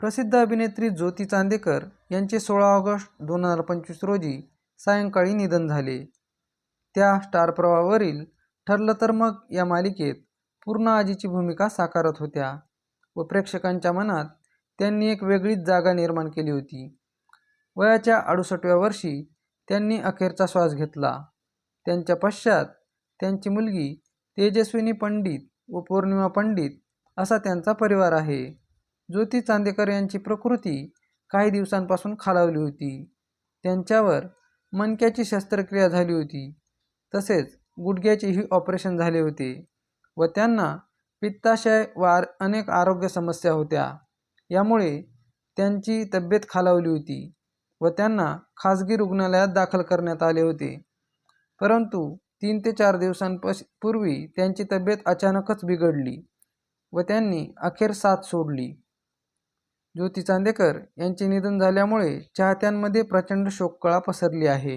प्रसिद्ध अभिनेत्री ज्योती चांदेकर यांचे सोळा ऑगस्ट दोन हजार पंचवीस रोजी सायंकाळी निधन झाले. त्या स्टार प्रवाहावरील ठरलं तर मग या मालिकेत पूर्ण आजीची भूमिका साकारत होत्या व प्रेक्षकांच्या मनात त्यांनी एक वेगळीच जागा निर्माण केली होती. वयाच्या अडुसष्टव्या वर्षी त्यांनी अखेरचा श्वास घेतला. त्यांच्या पश्चात त्यांची मुलगी तेजस्विनी पंडित व पौर्णिमा पंडित असा त्यांचा परिवार आहे. ज्योती चांदेकर यांची प्रकृती काही दिवसांपासून खालावली होती. त्यांच्यावर मणक्याची शस्त्रक्रिया झाली होती. तसेच गुडघ्याचेही ऑपरेशन झाले होते व त्यांना पित्ताशय व अनेक आरोग्य समस्या होत्या. यामुळे त्यांची तब्येत खालावली होती व त्यांना खाजगी रुग्णालयात दाखल करण्यात आले होते. परंतु तीन ते चार दिवसांपश पूर्वी त्यांची तब्येत अचानकच बिघडली व त्यांनी अखेर साथ सोडली. ज्योती चांदेकर यांचे निधन झाल्यामुळे चाहत्यांमध्ये प्रचंड शोककळा पसरली आहे.